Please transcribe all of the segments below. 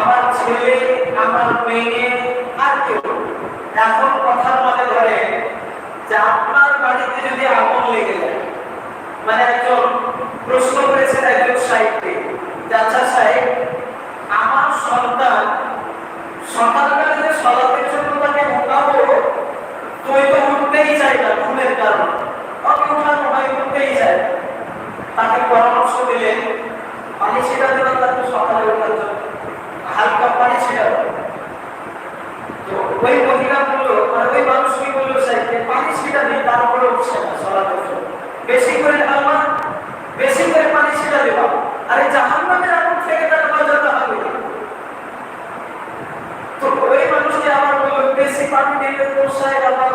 আমার ছেলে, আমার মেয়ে আর কেউ এখন কথার মধ্যে ধরে যে আপনার বাড়িতে যদি আগুন লেগে যায় মানে একজন প্রশ্ন করেছেন একজন সাহিত্যে যে আচ্ছা সাহেব, আমার সন্তান সকালবেলা যে সলাতের জন্য তাকে উঠাবো তুই তো উঠতেই চাই না, ঘুমের কারণে। ওকে উঠানো হয় উঠতেই চায় না। তাকে পরামর্শ দিলেন পানি ছেড়া দেবেন তাকে সকালে ওঠার জন্য হালকা পানি ছেড়া দেবেন তো ওই মহিলা বলল মানে ওই মানুষ কি বলল সাহেবকে পানি ছিটা দিই তারপরে উঠছে না সলাতের জন্য বেশি করে ঢালবা বেশি করে পানি ছিটা দেবা আরে জাহান্নামের আগুন থেকে তাকে বাঁচাতে হবে তো ওই মানুষটি আবার বলল বেশি পানি দিলে তো সাহেব আমার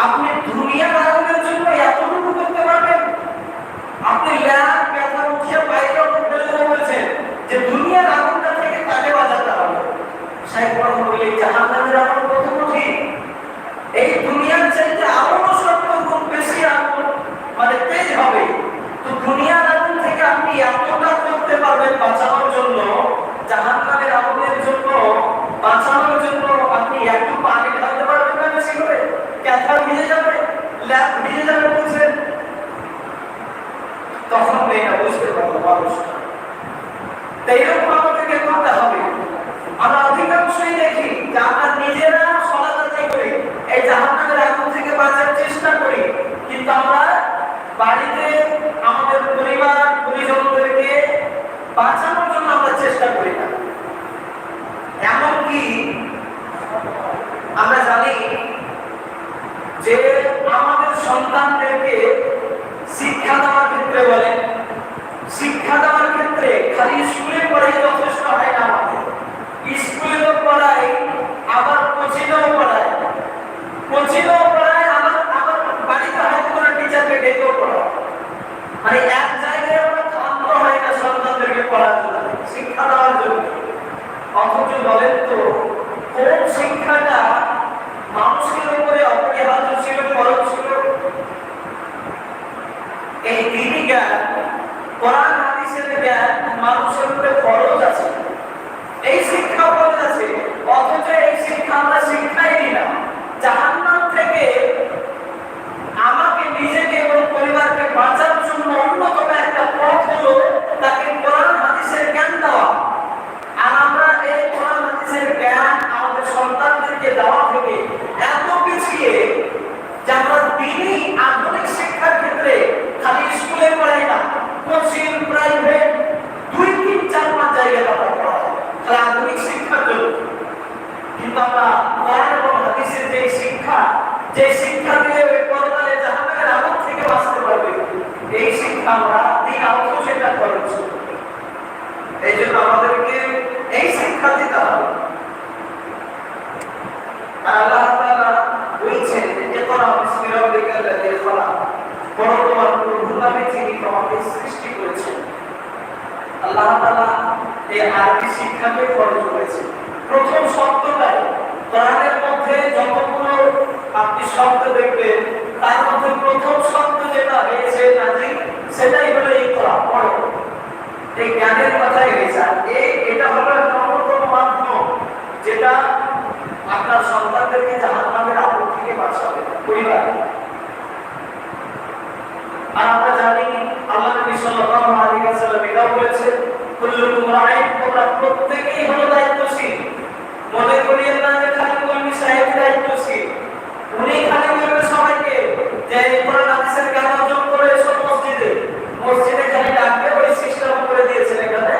अपने दुनिया का ক্যাথা ভিজে যাবে ল্যাব ভিজে যাবে বলছেন তখন মেয়েটা বুঝতে পারল মানুষটা তো এরকম আমাদেরকে করতে হবে। আমরা অধিকাংশই দেখি যে আমরা নিজেরা সলাত করি এই জাহান্নামের আগুন থেকে বাঁচার চেষ্টা করি। কিন্তু আমরা বাড়িতে আমাদের পরিবার, পরিজনদেরকে বাঁচানোর জন্য আমরা চেষ্টা করি না এমনকি আমরা জানি যে আমাদের সন্তানদেরকে শিক্ষা দেওয়ার ক্ষেত্রে বলেন শিক্ষা দেওয়ার ক্ষেত্রে খালি স্কুলে পড়াই যথেষ্ট হয় না স্কুলেও পড়াই, আবার কোচিংও পড়াই। কোচিংও পড়াই, আবার আবার বাড়িতে হয়তো কোনো টিচারকে ডেকেও পড়ায় মানে এক জায়গায় আমরা ক্ষান্ত হয় না সন্তানদেরকে পড়াতে শিক্ষা দেওয়ার জন্য। অথচ বলেন তো, কোন শিক্ষাটা মানুষের উপরে অপরিহার্য ছিল ফরজ ছিল এই দিনই জ্ঞান কোরআন, হাদিসের জ্ঞান মানুষের উপরে ফরজ আছে। এই শিক্ষা ফরজ আছে, অথচ এই শিক্ষা আমরা শিক্ষাই দিলাম জাহান্নাম থেকে আমাকে নিজেকে এবং পরিবারকে বাঁচার জন্য অন্যতম একটা পথ হলো তাকে কোরআন হাদিসের জ্ঞান দেওয়া আর আমরা এই কোরআন হাদিসের জ্ঞান আমাদের সন্তানদেরকে দেওয়া থেকে এত পিছিয়ে যে আমরা দিনই আধুনিক শিক্ষার ক্ষেত্রে খালি স্কুলে পড়াই না কোচিং প্রাইভেট দুই তিন চার পাঁচ জায়গায় আমরা পড়াই তাহলে আধুনিক শিক্ষার জন্য কিন্তু আমরা কোরআন এবং হাদিসের যে শিক্ষা যে শিক্ষা দিয়ে ওই পরকালে জাহান্নামের আগুন থেকে বাঁচতে পারবে। এই শিক্ষা আমরা দিন আউট সেটা খরচ এই জন্য আমাদেরকে এই শিক্ষা দিতে হবে। আল্লাহ তাআলা বলছেন যে ফরজ করেছেন। প্রথম শব্দটাই কোরআনের মধ্যে যতগুলো আপনি শব্দ দেখবেন তার মধ্যে প্রথম শব্দ যেটা হয়েছে নাজিল সেটাই হলো এই কোরআন পড়ো। এই জ্ঞানের কথাই হয়েছে। এই এটা হলো অন্যতম মাধ্যম, যেটা আপনার সন্তানদেরকে জাহান্নামের আগুন থেকে বাঁচাবে, পরিবার। আর আমরা জানি, আল্লাহ নবী এটা বলেছেন তোমরা প্রত্যেকেই হলো দায়িত্বশীল। মনে করিয়েন না যে খালি কর্মী সাহেব দায়িত্বশীল। উনি খালি বলবে সবাইকে যে কোরআন হাদিসের জ্ঞান অর্জন করে এসব মসজিদে। মসজিদে খালি ডাকবে, ওই সিস্টেম করে দিয়েছেন এখানে।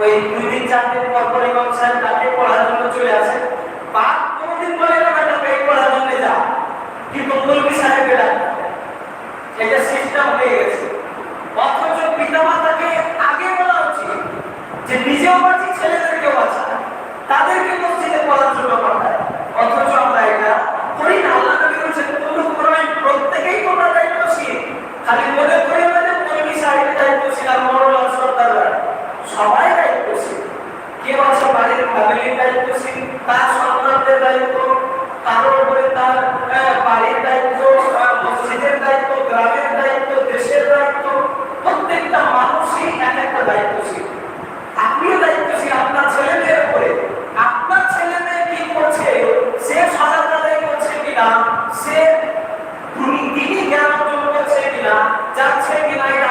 ওই দুই দিন, চার দিন পর পর ইমাম সাহেব ডাকে পড়ার জন্য চলে আসে বাদ কোনদিন বলে না ম্যাডাম এই পড়ার জন্য যা কিন্তু মৌলবী সাহেবকে ডাকবে এটা সিস্টেম হয়ে গেছে অথচ পিতামাতাকে আগে বলা উচিত যে নিজেও বাঁচি ছেলেদেরকেও বাঁচা তাদেরকে মসজিদে পড়ার জন্য পাঠায় অথচ আমরা এটা করি না আল্লাহ নবী বলছেন কোনো কোরআন প্রত্যেকেই তোমরা দায়িত্বশীল খালি মনে করে না যে মৌলবী সাহেব দায়িত্বশীল আর মরলা সর্দাররা সবাই দায়িত্বশীল কেউ আছে বাড়ির ফ্যামিলির দায়িত্বশীল তার সন্তানদের দায়িত্ব কারোর উপরে তার বাড়ির দায়িত্ব দায়িত্ব, গ্রামের দায়িত্ব, দেশের দায়িত্ব, প্রত্যেকটা মানুষই এক একটা দায়িত্বশীল আপনিও দায়িত্বশীল আপনার ছেলে মেয়ের উপরে। আপনার ছেলে মেয়ে কি করছে? সে সজাগ করছে কিনা? সে তুমি তিনি জ্ঞান অর্জন করছে কিনা যাচ্ছে কিনা এটা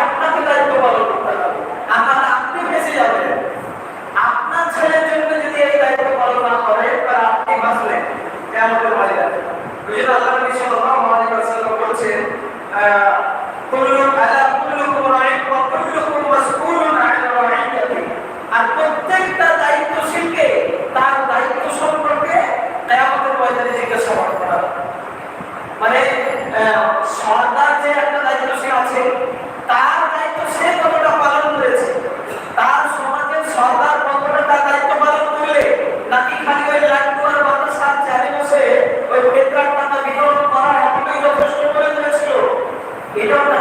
এটাও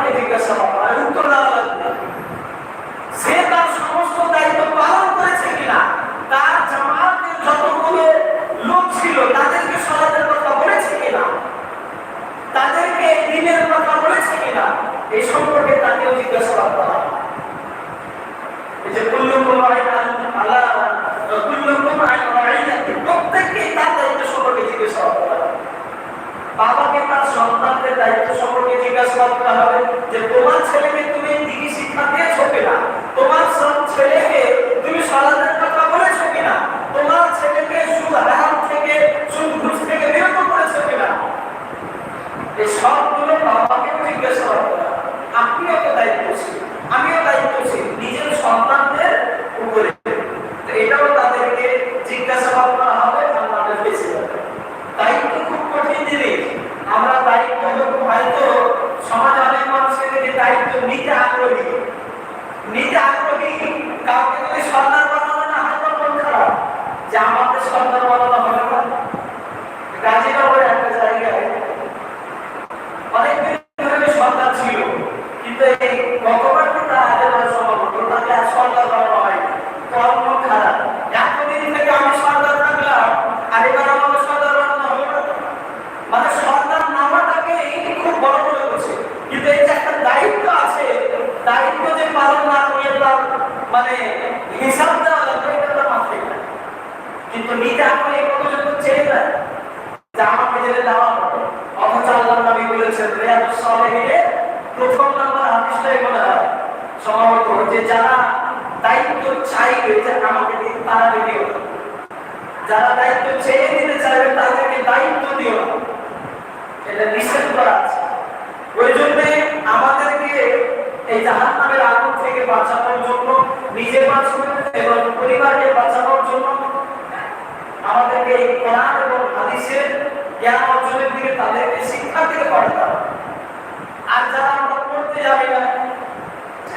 বাবাকে তার সন্তানদের দায়িত্ব সম্পর্কে জিজ্ঞাসা করতে হবে যে তোমার ছেলেকে তুমি দিকে শিক্ষা দিয়েছ কিনা? তোমার ছেলেকে তুমি সলাতের কথা বলেছ কিনা? তোমার ছেলেকে সুদ থেকে সুদ ঘুষ থেকে বিরত করেছ কিনা? এই সবগুলো বাবাকে জিজ্ঞাসাবাদ করতে আপনিও আপনি একটা আমিও দায়িত্বশীল নিজের সন্তানদের উপরে তো এটাও তাদেরকে জিজ্ঞাসাবাদ করা হবে আমাদের বেঁচে যাবে দায়িত্ব খুব কঠিন জিনিস আমরা দায়িত্ব যখন হয়তো সমাজ অনেক মানুষকে দেখে দায়িত্ব নিতে আগ্রহী নিতে আগ্রহী কাউকে যদি সন্তান বানানো না হয় তো মন খারাপ যে আমাদের সন্তান বানানো হবে না গাজীনগরে একটা জায়গায় অনেকদিন ধরে সন্তান ছিল কিন্তু এই গতবার তো তার আগের বার সম্ভব হতো তাকে আর সন্তান বানানো হয় কর্ম খারাপ এতদিন থেকে আমি সন্তান রাখলাম আর এবার আমাকে সন্তান বানানো হলো না মানে সন্তান নামাটাকে খুব বড় মনে করছে কিন্তু এই যে একটা দায়িত্ব আছে দায়িত্ব যে পালন না করলে তার মানে হিসাব দেওয়া লাগবে এটা তার মাথায় নাই। কিন্তু নিজে আপনি এই পর্যন্ত দায়িত্ব চাইবে। এটা নিষেধ ওই জন্য আমাদেরকে এই জাহান নামের আগুন থেকে বাঁচানোর জন্য নিজে বাঁচবে এবং পরিবারকে বাঁচানোর জন্য আমাদেরকে এই কোরআন এবং হাদিসের জ্ঞান অর্জনের দিকে তাদেরকে শিক্ষার দিকে হবে। আর যারা আমরা পড়তে যাবে না,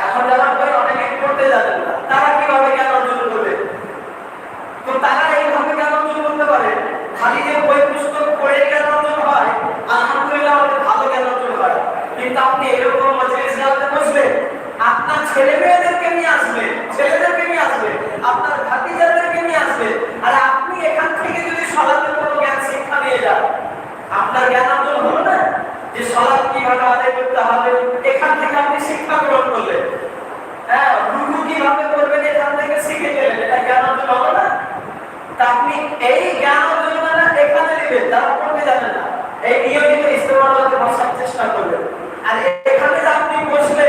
এখন যারা বই অনেকে পড়তে যাবে না, তারা কীভাবে জ্ঞান অর্জন করবে? তো তারা এইভাবে জ্ঞান অর্জন করতে পারে। খালি যে বই পুস্তক পড়ে জ্ঞান অর্জন হয়, আলহামদুলিল্লাহ আমাদের ভালো জ্ঞান অর্জন হয় কিন্তু আপনি এরকম মজলিস গাতে বসবেন আপনার ছেলে মেয়েদেরকে নিয়ে আসবেন ছেলেদেরকে নিয়ে আসবেন আপনার ভাতিজাদেরকে নিয়ে আসবেন আর আপনি এখান থেকে যদি সলাতে কোনো জ্ঞান শিক্ষা নিয়ে যান আপনার জ্ঞান অর্জন হলো না যে সলাৎ কীভাবে আদায় করতে হবে এখান থেকে আপনি শিক্ষা গ্রহণ করলেন হ্যাঁ রুকু কীভাবে করবেন এখান থেকে শিখে গেলেন এটা জ্ঞান অর্জন হলো না তা আপনি এই জ্ঞান অর্জনটা এখানে নেবেন যারা পড়তে জানেন না এই নিয়মিত ইস্তেমার মধ্যে বসার চেষ্টা করবেন আর এখানে যে আপনি বসে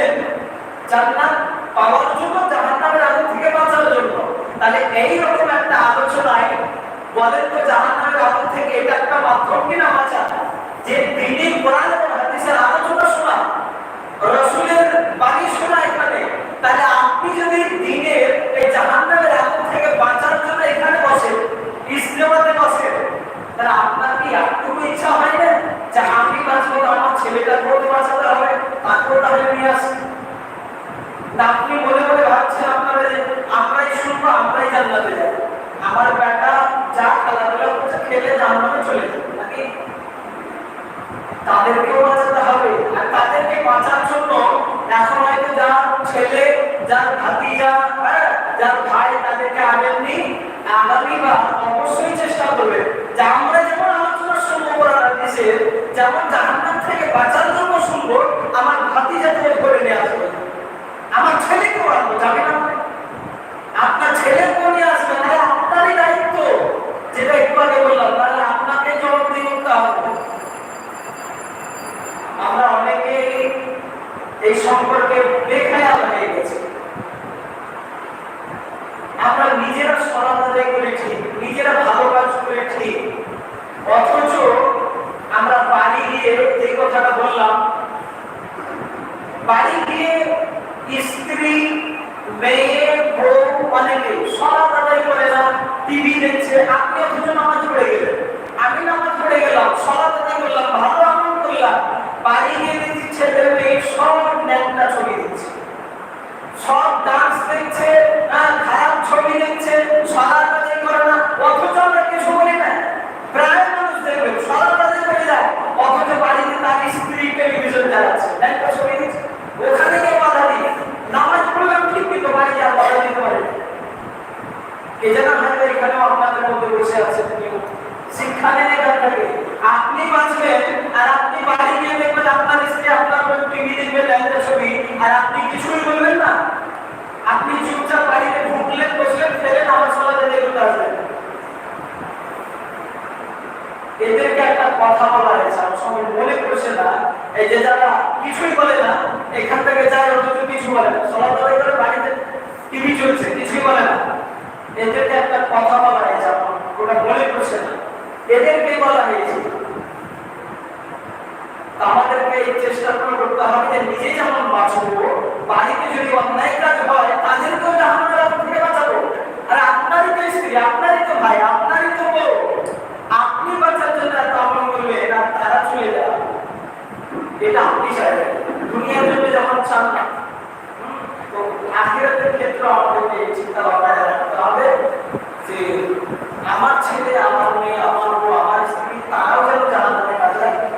জান্নাত পাওয়ার জন্য জাহান্নামের আগুন থেকে বাঁচার জন্য তাহলে এই রকম একটা আলোচনায় বলেন তো জাহান্নামের আগুন থেকে এটা একটা মাধ্যম কিনা বাঁচা যে দিনে কোরআন এবং হাদিসের আলোচনা শোনা রসুলের বাণী শোনা এখানে তাহলে জন্য এখানে আপনার কি হয় না যে আমি বাঁচবো আমার ছেলেটাকেও তো বাঁচাতে হবে ভাবছেন আপনারা যে আমরাই শুনব, আমরাই জান্নাতে যাব। আমার বেটা যা খেলে জান্নাতে চলে যাবে, নাকি? তাদেরকেও বাঁচাতে হবে, আর তাদেরকে বাঁচার জন্য এখন হয়তো যার ছেলে যার ভাতিজা হ্যাঁ, যার ভাই তাদেরকে আনেননি আগামী বা অবশ্যই চেষ্টা করবে। যে আমরা যেমন আলোচনা শুনব কোরআন হাদিসের যেমন জাহান্নাম থেকে বাঁচার জন্য শুনব আমার ভাতিজাদের করে নিয়ে আসবে। আমার ছেলেকেও আনব যাবে না আপনার ছেলেকেও নিয়ে আসবেন আরে আপনারই দায়িত্ব। যেটা একটু আগে বললাম তাহলে আপনাকে জবাবদিহি করতে হবে। আমরা অনেকেই এই সম্পর্কে বেখেয়াল হয়ে গেছি আমরা নিজেরা সরাব আদায় করে ঠিক নিজেরা ভালো কাজ করে ঠিক অথচ আমরা বাড়ি গিয়ে যে বললাম বাড়ি গিয়ে স্ত্রী, মেয়ে, বউ অনেকে আদায় করে না টিভি দেখছে আপনি অথচ নামাজ পড়ে গেলেন। আমি নামাজ পড়ে গেলাম আদায় করলাম ভালো আমল করলাম। বাড়ি গিয়ে দেখছি ছেলে মেয়ে সব ন্যাংটা ছবি দিচ্ছে। সব ডান্স দেখছে খারাপ ছবি দেখছে আদায় করে না, অথচ আমরা কিছু বলি না। প্রায় মানুষ দেখবেন সরাব আদায় করে যায়, অথচ বাড়িতে তার স্ত্রী টেলিভিশন চালাচ্ছে ন্যাংটা ছবি দিচ্ছে ওখানে গিয়ে বাধা দিই নামাজ পড়লাম ঠিক কিন্তু বাড়ি আর বাধা দিতে পারে এই জন্য হয়তো এখানেও আপনাদের মধ্যে বসে আছেন কেউ শিক্ষা নেন এখান থেকে আপনি বাঁচবেন আর আপনি বাড়ি গিয়ে দেখবেন আপনার স্ত্রী আপনার বউ টিভি দেখবেন ল্যাংটা ছবি আর আপনি কিছুই বলবেন না আপনি চুপচাপ বাড়িতে ঢুকলেন বসলেন ফেলে নামাজ পড়াতে দেখতে আসবেন এদেরকে একটা কথা বলা হয়েছে। আমার মনে করছে না, এই যে যারা কিছুই বলে না, এখান থেকে যায় কিছু বলে না। সলা তলাই করে বাড়িতে টিভি চলছে, কিছুই বলে না। এদেরকে একটা কথা বলা হয়েছে আমার ওটা মনে করছে না। বলা হয়েছে, আমাদেরকে এই চেষ্টা করে করতে হবে যে নিজে যেমন বাঁচবো, বাড়িতে যদি অন্যায়